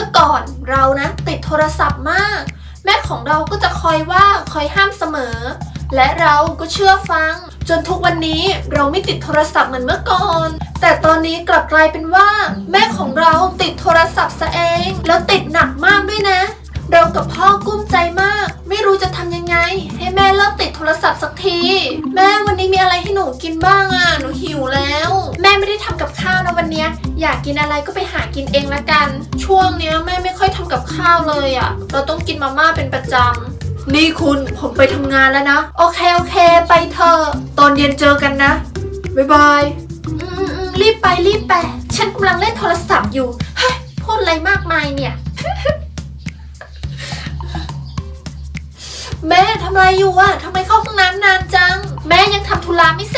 มื่อก่อนเรานะติดโทรศัพท์มาก แม่ของเราก็จะคอยว่าคอยห้ามเสมอ และเราก็เชื่อฟัง จนทุกวันนี้เราไม่ติดโทรศัพท์เหมือนเมื่อก่อน แต่ตอนนี้กลับกลายเป็นว่า แม่ของเราติดโทรศัพท์ซะเอง แล้วติดหนักมากด้วยนะ เรากับพ่อกุ้มใจมาก ไม่รู้จะทำยังไง ให้แม่เลิกติดโทรศัพท์สักที แม่วันนี้มีอะไรให้หนูกินบ้างอะหนูหิวแล้ว ม่ไม่ได้ทำกับข้าวนะวันเนี้ยอยากกินอะไรก็ไปหากินเองละกัน ช่วงเนี้ยแม่ไม่ค่อยทำกับข้าวเลยอะ เราต้องกินมาม่าเป็นประจำนี่คุณผมไปทำงานแล้วนะ โอเคโอเค ไปเถอะตอนเย็นเจอกันนะบ๊ายบายอืมอืมอืมรีบไปรีบไปฉันกำลังเล่นโทรศัพท์อยู่เฮ้ยพูดอะไรมากมายเนี่ย แม่ทำอะไรอยู่อะทำไมเข้าห้องน้ำนานจัง แม่ยังทำธุระไม่เสร็จ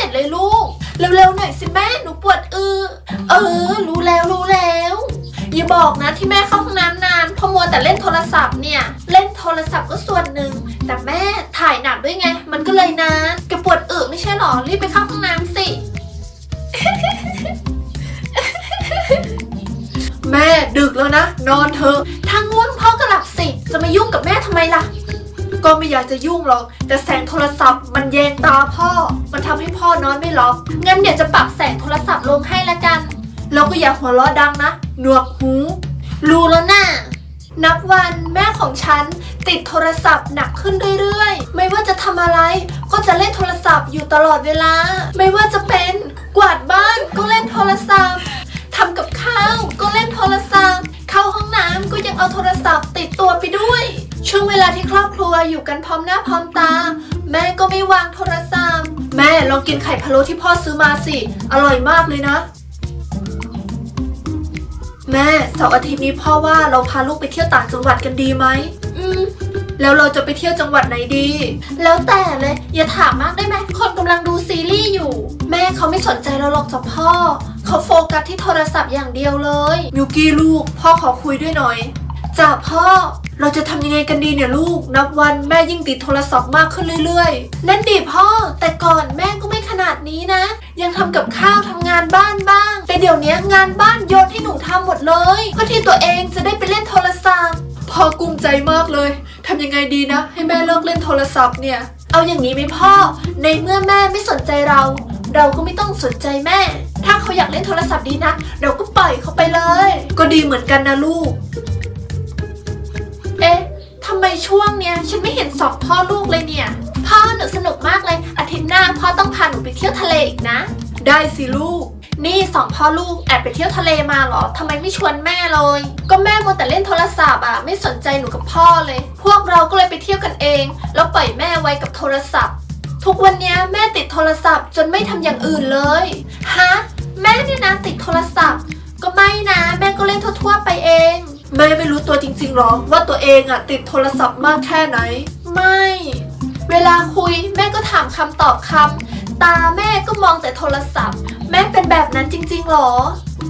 ที่แม่เข้าห้องน้ำนานเพราะมัวแต่เล่นโทรศัพท์เนี่ย เล่นโทรศัพท์ก็ส่วนหนึ่ง แต่แม่ถ่ายหนักด้วยไง มันก็เลยนานแกปวดอึไม่ใช่หรอ รีบไปเข้าห้องน้ำสิ แม่ดึกแล้วนะ นอนเถอะถ้าง่วงพ่อก็หลับสิ จะมายุ่งกับแม่ทำไมล่ะ ก็ไม่อยากจะยุ่งหรอก แต่แสงโทรศัพท์มันแยงตาพ่อ มันทำให้พ่อนอนไม่หลับ งั้นเดี๋ยวจะปรับแสงโทรศัพท์ลงให้ละกัน แล้วก็อย่าหัวเราะดังนะ หนวกหู รู้แล้วนะ่ะนับวันแม่ของฉันติดโทรศัพท์หนักขึ้นเรื่อยๆ ไม่ว่าจะทำอะไรก็จะเล่นโทรศัพท์อยู่ตลอดเวลา ไม่ว่าจะเป็นกวาดบ้านก็เล่นโทรศัพท์ทำกับข้าวก็เล่นโทรศัพท์ เข้าห้องน้ำก็ยังเอาโทรศัพท์ติดตัวไปด้วย ช่วงเวลาที่ครอบครัวอยู่กันพร้อมหน้าพร้อมตา แม่ก็ไม่วางโทรศัพท์ แม่ลองกินไข่พะโล้ที่พ่อซื้อมาสิ อร่อยมากเลยนะ แม่เสาร์อาทิตย์นี้พ่อว่าเราพาลูกไปเที่ยวต่างจังหวัดกันดีไหมอืมแล้วเราจะไปเที่ยวจังหวัดไหนดี แล้วแต่เลย อย่าถามมากได้ไหมคนกำลังดูซีรีส์อยู่ แม่เขาไม่สนใจเราหรอกจ้ะพ่อ เขาโฟกัสที่โทรศัพท์อย่างเดียวเลยมิวกี้ลูก พ่อขอคุยด้วยหน่อยจ้ะพ่อ เราจะทำยังไงกันดีเนี่ยลูก นับวันแม่ยิ่งติดโทรศัพท์มากขึ้นเรื่อยๆ นั่นดิพ่อ แต่ก่อนแม่ก็ไม่ขนาดนี้นะ ยังทำกับข้าวทำงานบ้านบ้าง แต่เดี๋ยวนี้งานบ้านโยนให้หนูทำหมดเลยเพื่อที่ตัวเองจะได้ไปเล่นโทรศัพท์ พ่อกุ้มใจมากเลยทำยังไงดีนะ ให้แม่เลิกเล่นโทรศัพท์เนี่ย เอาอย่างนี้ไหมพ่อ ในเมื่อแม่ไม่สนใจเรา เราก็ไม่ต้องสนใจแม่ ถ้าเขาอยากเล่นโทรศัพท์ดีนะเราก็ปล่อยเขาไปเลย ก็ดีเหมือนกันนะลูกเอ๊ะทำ ไมช่วงเนี้ยฉันไม่เห็นสองพ่อลูกเลยเนี่ย พ่อหนูสนุกมากเลย อาทิตย์หน้าพ่อต้องพาหนูไปเที่ยวทะเลอีกนะ ได้สิลูก นี่สองพ่อลูกแอบไปเที่ยวทะเลมาเหรอทำไมไม่ชวนแม่เลย ก็แม่มัวแต่เล่นโทรศัพท์อะไม่สนใจหนูกับพ่อเลย พวกเราก็เลยไปเที่ยวกันเอง แล้วปล่อยแม่ไว้กับโทรศัพท์ ทุกวันเนี้ยแม่ติดโทรศัพท์จนไม่ทำอย่างอื่นเลยฮะแม่เนี่ยนะติดโทรศัพท์ ก็ไม่นะ แม่ก็เล่นทั่วๆไปเอง แม่ไม่รู้ตัวจริงๆหรอว่าตัวเองอะติดโทรศัพท์มากแค่ไหน ไม่ เวลาคุยแม่ก็ถามคำตอบคำตาแม่ก็มองแต่โทรศัพท์ แม่เป็นแบบนั้นจริงๆหรอ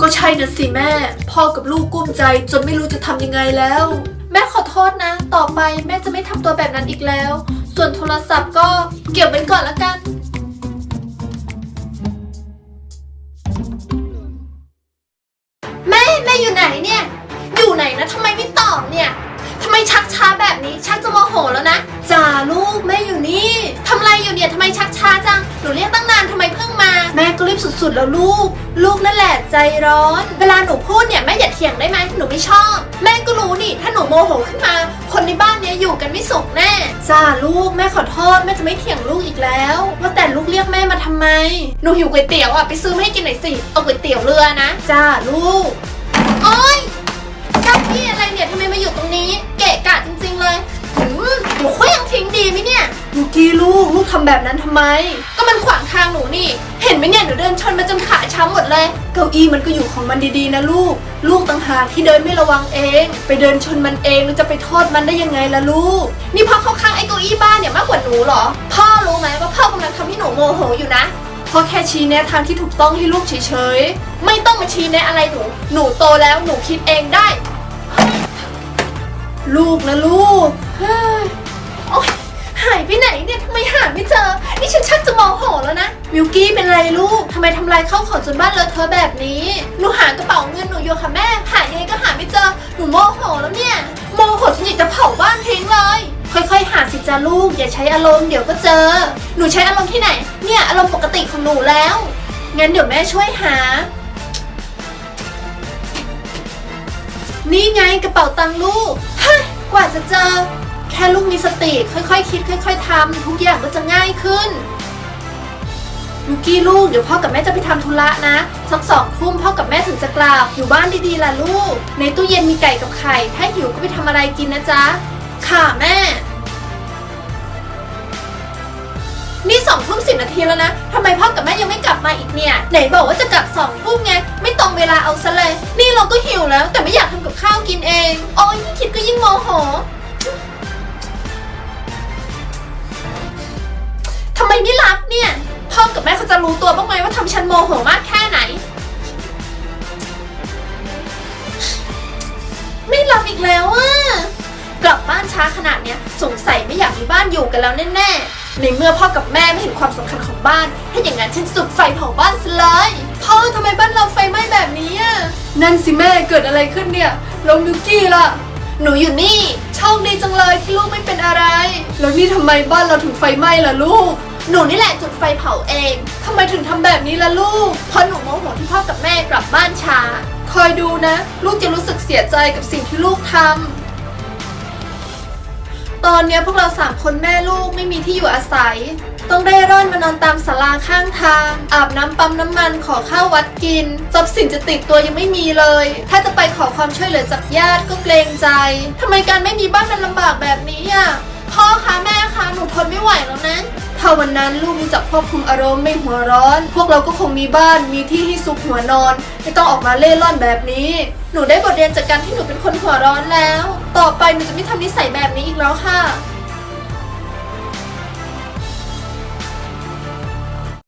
ก็ใช่นะสิแม่ พ่อกับลูกกุ้มใจจนไม่รู้จะทำยังไงแล้ว แม่ขอโทษนะ ต่อไปแม่จะไม่ทำตัวแบบนั้นอีกแล้ว ส่วนโทรศัพท์ก็เก็บไว้ก่อนละกัน สุดๆแล้วลูก ลูกนั่นแหละใจร้อน เวลาหนูพูดเนี่ยแม่อย่าเถียงได้ไหมหนูไม่ชอบ แม่ก็รู้นี่ถ้าหนูโมโหขึ้นมา คนในบ้านเนี้ยอยู่กันไม่สุขแน่จ้าลูกแม่ขอโทษแม่จะไม่เถียงลูกอีกแล้ว ว่าแต่ลูกเรียกแม่มาทำไม หนูหิวก๋วยเตี๋ยวอะไปซื้อมาให้กินหน่อยสิเอาก๋วยเตี๋ยวเรือนะจ้าลูกโอ๊ยเจ้าพี่อะไรเนี่ยทำไมมาอยู่ตรงนี้ เกะกะจริง ๆ เลยหืมหนูเคว้งทิ้งดีไหมเนี่ยยูกี้ลูกลูกทำแบบนั้นทำไม ก็มันขวางทางหนูนี่ เห็นไหมเนี่ยหนูเดินชนมาจนขาช้ำหมดเลย เก้าอี้มันก็อยู่ของมันดีๆนะลูก ลูกต่างหากที่เดินไม่ระวังเอง ไปเดินชนมันเองแล้วจะไปโทษมันได้ยังไงล่ะลูก นี่พ่อเข้าข้างไอ้เก้าอี้บ้านเนี่ยมากกว่าหนูเหรอ พ่อรู้ไหมว่าพ่อกำลังทำให้หนูโมโหอยู่นะพ่อแค่ชี้แนะทางที่ถูกต้องให้ลูกเฉยๆ ไม่ต้องมาชี้แนะอะไรหนู หนูโตแล้วหนูคิดเองได้ ลูกนะลูกเฮ้ยโอ๊ย หายไปไหนเนี่ยทำไมหาไม่เจอ นี่ฉันชักจะโมโหแล้วนะ มิวกี้เป็นไรลูกทำไมทำลายข้าวของจนบ้านเลอะเทอะแบบนี้หนูหากระเป๋าเงินหนูอยู่ค่ะแม่ หายังไงก็หาไม่เจอ หนูโมโหแล้วเนี่ย โมโหฉันอยากจะเผาบ้านทิ้งเลย ค่อยๆ หาสิจ้าลูก อย่าใช้อารมณ์เดี๋ยวก็เจอ หนูใช้อารมณ์ที่ไหน เนี่ยอารมณ์ปกติของหนูแล้ว งั้นเดี๋ยวแม่ช่วยหา นี่ไงกระเป๋าตังค์ลูกเฮ้ยกว่าจะเจอ แค่ลูกมีสติค่อยๆ คิด ค่อย ๆทำทุกอย่างก็จะง่ายขึ้นยูกี้ลูกเดี๋ยวพ่อกับแม่จะไปทำธุระนะสักสองทุ่มพ่อกับแม่ถึงจะกลับอยู่บ้านดีๆล่ะลูก ในตู้เย็นมีไก่กับไข่ถ้าหิวก็ไปทำอะไรกินนะจ๊ะค่ะแม่ นี่สองทุ่มสิบนาทีแล้วนะทำไมพ่อกับแม่ยังไม่กลับมาอีกเนี่ย ไหนบอกว่าจะกลับสองทุ่มไง ไม่ตรงเวลาเอาซะเลย นี่เราก็หิวแล้ว แต่ไม่อยากทำกับข้าวกินเอง โอ้ยยิ่งคิดก็ยิ่งโมโห ไมไม่รับเนี่ย พ่อกับแม่เขาจะรู้ตัวบ้างไหมว่าทำฉันโมโหมากแค่ไหน ไม่รับอีกแล้วอะกลับบ้านช้าขนาดเนี้ยสงสัยไม่อยากมีบ้านอยู่กันแล้วแน่ๆในเมื่อพ่อกับแม่ไม่เห็นความสำคัญของบ้าน ถ้าอย่างนั้นฉันจุดไฟเผาบ้านซะเลยพ่อทำไมบ้านเราไฟไหม้แบบนี้อะนั่นสิแม่เกิดอะไรขึ้นเนี่ยแล้วมิวกี้ล่ะ หนูอยู่นี่ โชคดีจังเลยที่ลูกไม่เป็นอะไร แล้วนี่ทำไมบ้านเราถึงไฟไหม้ล่ะลูก หนูนี่แหละจุดไฟเผาเองทำไมถึงทำแบบนี้ล่ะลูกเพราะหนูโมโหที่พ่อกับแม่กลับบ้านช้า คอยดูนะ ลูกจะรู้สึกเสียใจกับสิ่งที่ลูกทำตอนนี้พวกเราสามคนแม่ลูกไม่มีที่อยู่อาศัย ต้องได้ร่อนมานอนตามศาลาข้างทาง อาบน้ำปั๊มน้ำมันขอข้าววัดกินทรัพย์สินจะติดตัวยังไม่มีเลย ถ้าจะไปขอความช่วยเหลือจากญาติก็เกรงใจทำไมการไม่มีบ้านมันลำบากแบบนี้อะ พ่อคะแม่คะหนูทนไม่ไหวแล้วนะถ้าวันนั้นลูกมีจับควบคุมอารมณ์ไม่หัวร้อน พวกเราก็คงมีบ้านมีที่ให้ซุกหัวนอน ไม่ต้องออกมาเล่ร่อนแบบนี้ หนูได้บทเรียนจากการที่หนูเป็นคนหัวร้อนแล้ว ต่อไปหนูจะไม่ทำนิสัยแบบนี้อีกแล้วค่ะ